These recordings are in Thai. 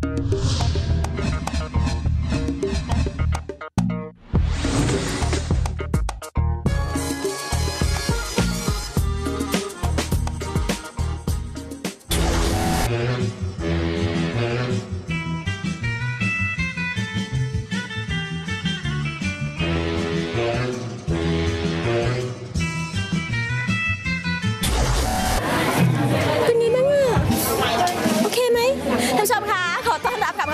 เป็นไงบ้างอะโอเคไหมท่านผู้ชมคะ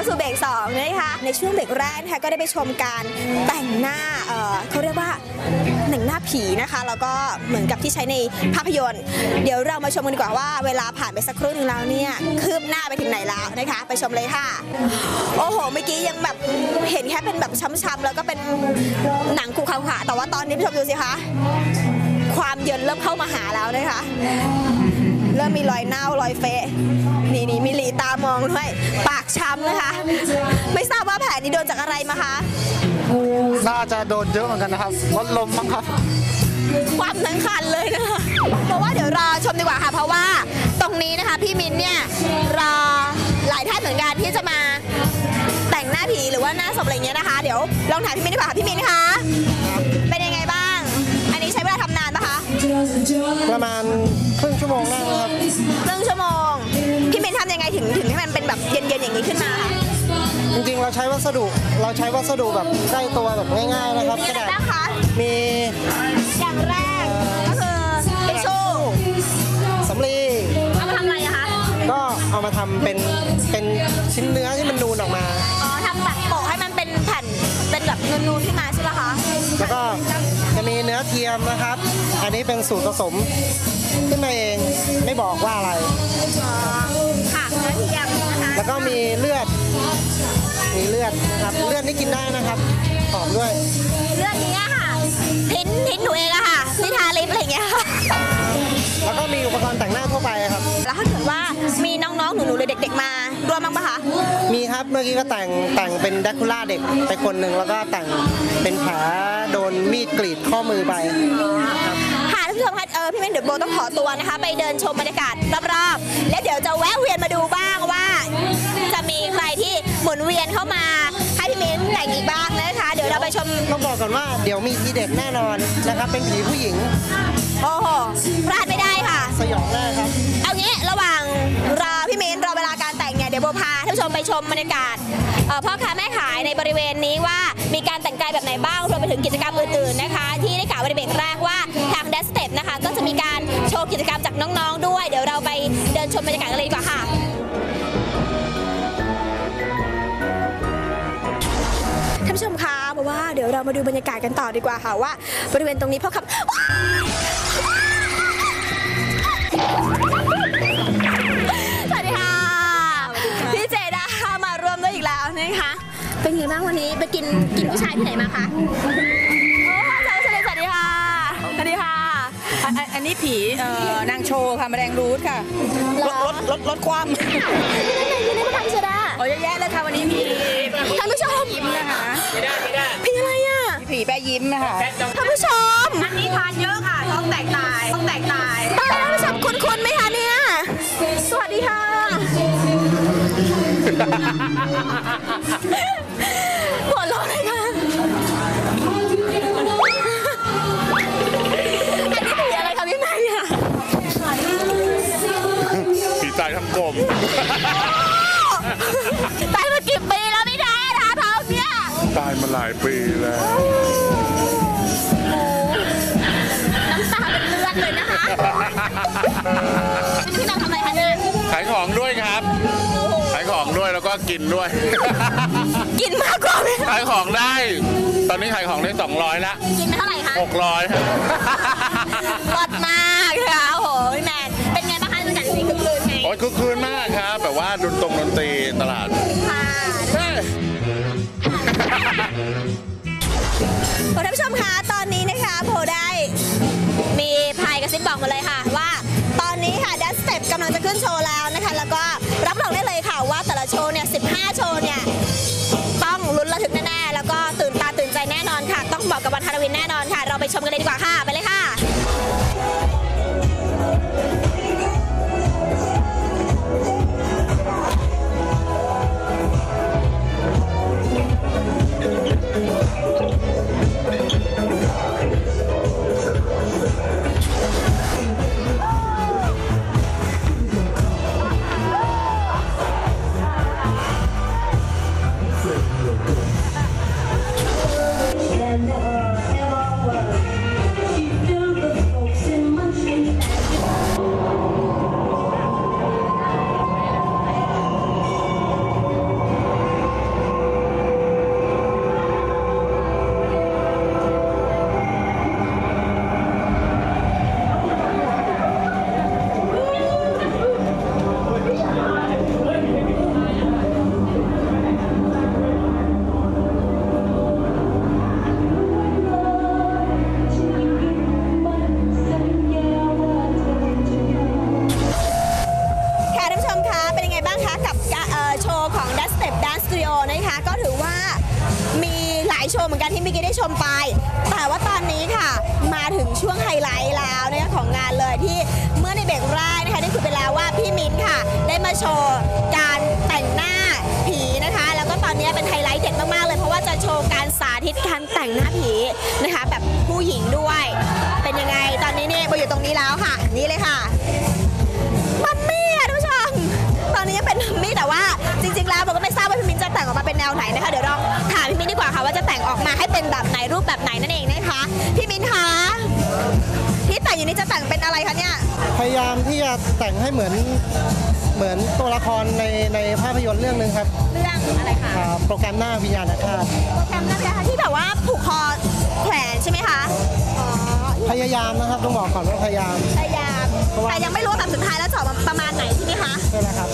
สู่เบรกสองนะคะในช่วงเบรกแรกนะคะก็ได้ไปชมการแต่งหน้าเอ่อเขาเรียกว่าแต่งหน้าผีนะคะแล้วก็เหมือนกับที่ใช้ในภาพยนตร์ เดี๋ยวเรามาชมกันดีกว่าว่าเวลาผ่านไปสักครู่หนึงแล้วเนี่ยคืบหน้าไปถึงไหนแล้วนะคะ ไปชมเลยค่ะ โอ้โหเมื่อกี้ยังแบบเห็นแค่เป็นแบบช้ำๆแล้วก็เป็นหนังขูขาวๆแต่ว่าตอนนี้ผู้ชมดูสิคะความเยินเริ่มเข้ามาหาแล้วนะคะ เริ่มมีรอยเน่ารอยเฟะ นี่นี่มีหลีตามองด้วย ปากช้ำนะคะ ไม่ทราบว่าแผลนี้โดนจากอะไรมาคะ น่าจะโดนเยอะเหมือนกันนะครับวัดลมมั้งครับ ความทั้งคันเลยนะคะเพราะว่าเดี๋ยวรอชมดีกว่าค่ะ เพราะว่าตรงนี้นะคะพี่มินเนี่ยรอหลายท่านเหมือนกันที่จะมาแต่งหน้าผีหรือว่าหน้าศพอะไรเงี้ยนะคะ เดี๋ยวลองถามพี่มินดีกว่าค่ะพี่มินคะ เป็นยังไงบ้าง อันนี้ใช้เวลาทำนานปะคะ ประมาณครึ่งชั่วโมงได้นะครับ เป็นแบบเย็นๆอย่างนี้ขึ้นมาคะจริงๆ เราใช้วัสดุเราใช้วัสดุแบบใกล้ตัวแบบง่ายๆนะครับมีกอะไรระดาษบ้างคะมีอย่างแรกก็คือทิชชู่สำลีเอามาทำอะไรอะคะก็เอามาทำเป็นเป็นชิ้นเนื้อที่มันนูนออกมา อ๋อทำแบบโปะให้มันเป็นแผ่นเป็นแบบนูนๆขึ้นมาใช่ไหมคะแล้วก็จะมีเนื้อเทียมนะครับ อันนี้เป็นสูตรผสมขึ้นมาเองไม่บอกว่าอะไร อ๋อ แล้วก็มีเลือด มีเลือดนะครับ เลือดนี่กินได้นะครับ หอมด้วยเรื่องนี้อะค่ะทิ้นทิ้นหนูเองอะค่ะที่ทาลิปอะไรอย่างเงี้ยค่ะแล้วก็มีอุปกรณ์แต่งหน้าทั่วไปครับ แล้วถ้าเกิดว่ามีน้องๆหนูๆหรือเด็ก ๆ มารวมบ้างปะคะมีครับเมื่อกี้ก็แต่งแต่งเป็นแดกคูล่าเด็กไปคนหนึ่งแล้วก็แต่งเป็นแผลโดนมีดกรีดข้อมือไปค่ะท่านผู้ชมคะเออพี่เมนเดี๋ยวโบต้องขอตัวนะคะ ไปเดินชมบรรยากาศรอบๆแล้วเดี๋ยวจะแวะเวียนมาดูบ้างว่า จะมีใครที่หมุนเวียนเข้ามาให้พี่เมนแต่งอีกบ้างนะคะ เดี๋ยวเราไปชมต้องบอกก่อนว่าเดี๋ยวมีทีเด็ดแน่นอนนะครับ เป็นผีผู้หญิงโอ้โหพลาดไม่ได้ค่ะ สยองแน่ครับเอางี้ระหว่างรอพี่เมนรอเวลาการแต่งเนี่ยเดี๋ยวโบพาท่านผู้ชมไปชมบรรยากาศเอ่อพ่อค้าแม่ขายในบริเวณนี้ว่ามี การแต่งกายแบบไหนบ้างรวมไปถึงกิจกรรมอื่นๆนะคะ ที่ได้กล่าวไว้ในเบรกแรกว่าทางเดสเตปนะคะ ก็จะมีการโชว์กิจกรรมจากน้องๆด้วย เดี๋ยวเราไปเดินชมบรรยากาศกันเลยดีกว่าค่ะท่านผู้ชมคะบอกว่าเดี๋ยวเรามาดูบรรยากาศกันต่อดีกว่าค่ะว่า บริเวณตรงนี้พ่อค้าส เป็นไงบ้างวันนี้ไปกินกินผู้ชายที่ไหนมาคะโอ้สาวสวัสดีสวัสดีค่ะสวัสดีค่ะอันอันอันนี้ผีเอ่อนางโชว์ค่ะแมลงรูทค่ะเหรรอถรถรถรถความอยู่ในพระพักตร์เจดาโอ้เยอะแยะเลยค่ะวันนี้มีท่านผู้ชมยิ้มนะคะพี่อะไรอะมีผีแปะยิ้มนะคะท่านผู้ชมอันนี้ทานเยอะค่ะต้องแตกตายต้องแตกตายตายแล้วท่านผู้ชมคุ้นคุ้นๆไหมคะเนี่ยสวัส ดีค่ะ หัวเราะเลยค่ะ อันนี้ผีอะไรคะพี่แม่เนี่ยผีตายทั้งกลม ตายมากี่ปีแล้วพี่แท้ถามเขาเนี่ย ตายมาหลายปีแล้ว ก็กินด้วย กินมากกว่าไหมขายของได้ ตอนนี้ขายของได้ 200 ละ กินไปเท่าไหร่คะ600รสมากค่ะโอ้โหพี่แมนเป็นไงบ้างคะบรรยากาศที่นี่คึกคืนไหมโอ้ยคือคืนมากครับแบบว่าดนตรงดนตรีตลาดค่ะเฮ้ยท่านผู้ชมคะตอนนี้นะคะโพได้มีพายกระซิบบอกมาเลยค่ะว่า ตอนนี้ค่ะดัสเต็ปกำลังจะขึ้นโชว์แล้ว ตูดิโอนะคะ ก็ถือว่ามีหลายโชว์เหมือนกันที่เมื่อกี้ได้ชมไป แต่ว่าตอนนี้ค่ะ มาถึงช่วงไฮไลท์แล้วนะคะของงานเลยที่เมื่อในเบรกแรกนะคะได้คุยไปแล้วว่าพี่มิ้นค่ะ ได้มาโชว์การแต่งหน้าผีนะคะ แล้วก็ตอนนี้เป็นไฮไลท์เด็ดมากๆเลย เพราะว่าจะโชว์การสาธิตการแต่งหน้าผีนะคะ แบบผู้หญิงด้วย เป็นยังไงตอนนี้เนี่ยโบอยู่ตรงนี้แล้วค่ะ นี่เลยค่ะมัมมี่อะท่านผู้ชมตอนนี้ยังเป็นมัมมี่แต่ว่าจริงๆแล้วผมก็ไม่ทราบว่าพี่มิ้น เป็นแนวไหนนะคะเดี๋ยวลองถามพี่มิ้นดีกว่าค่ะว่าจะแต่งออกมาให้เป็นแบบไหนรูปแบบไหนนั่นเองนะคะพี่มิ้นคะที่แต่งอยู่นี้จะแต่งเป็นอะไรคะเนี่ยพยายามที่จะแต่งให้เหมือนเหมือนตัวละครในในภาพยนตร์เรื่องหนึ่งครับเรื่องอะไรคะอ่าโปรแกรมหน้าวิญญาณอาฆาตโปรแกรมนั่นเลยคะที่แบบว่าผูกคอแขวนใช่ไหมคะอ๋อพยายามนะครับต้องบอกก่อนว่าพยายาม พยายามเพราะว่าแต่ยังไม่รู้ว่าแบบสุดท้ายแล้วจะออกมาประมาณไหนใช่ไหมคะใช่ไหมครับ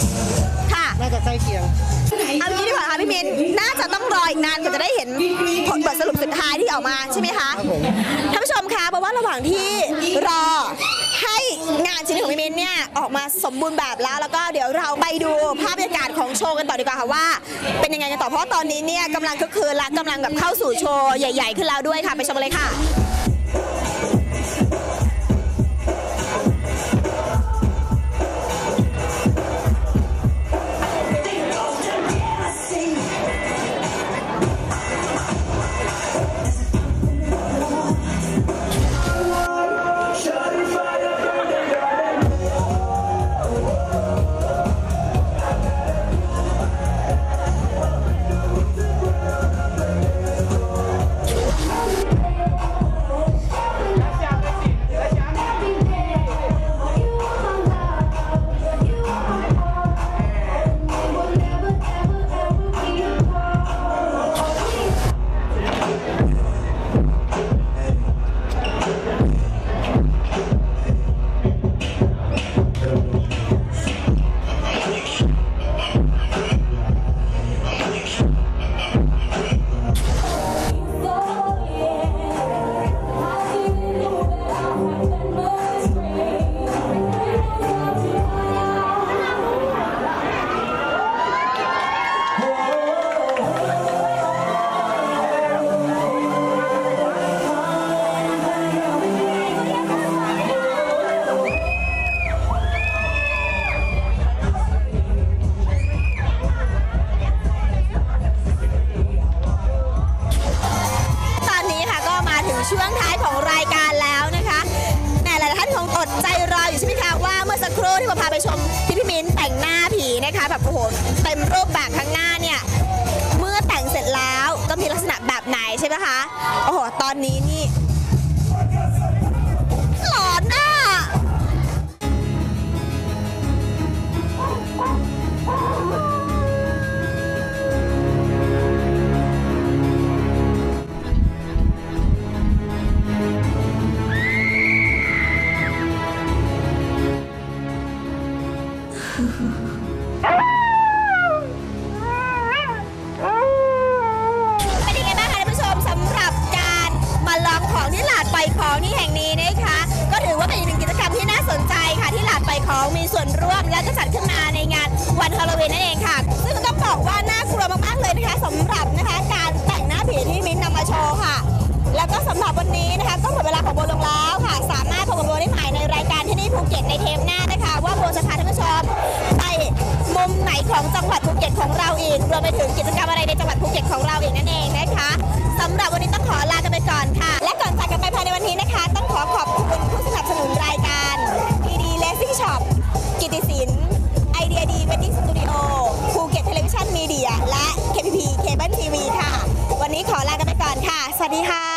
ค่ะ น่าจะใกล้เคียง เอางี้ดีกว่าค่ะพี่มินน่าจะต้องรออีกนานกว่าจะได้เห็นผลบทสรุปสุดท้ายที่ออกมาใช่ไหมคะครับผมท่านผู้ชมคะเพราะว่าระหว่างที่รอให้งานชิ้นนี้ของพี่มินเนี่ยออกมาสมบูรณ์แบบแล้ว แล้วก็เดี๋ยวเราไปดูภาพบรรยากาศของโชว์กันต่อดีกว่าค่ะว่า เป็นยังไงกันต่อเพราะว่าตอนนี้เนี่ยกำลังคึกคืนและกำลังแบบเข้าสู่โชว์ใหญ่ ๆ ขึ้นแล้วด้วยค่ะไปชมกันเลยค่ะ ของจังหวัดภูเก็ตของเราอีกรวมไปถึงกิจกรรมอะไรในจังหวัดภูเก็ตของเราอีกนั่นเองนะคะสำหรับวันนี้ต้องขอลากันไปก่อนค่ะ และก่อนจากกันไปภายในวันนี้นะคะ ต้องขอขอบคุณผู้สนับสนุนรายการ PD Racing Shop กิติศิลป์ไอเดียดีเวดดิ้งสตูดิโอภูเก็ตเทเลวิชั่นมีเดียและ KPP Cable TV ค่ะ วันนี้ขอลากันไปก่อนค่ะ สวัสดีค่ะ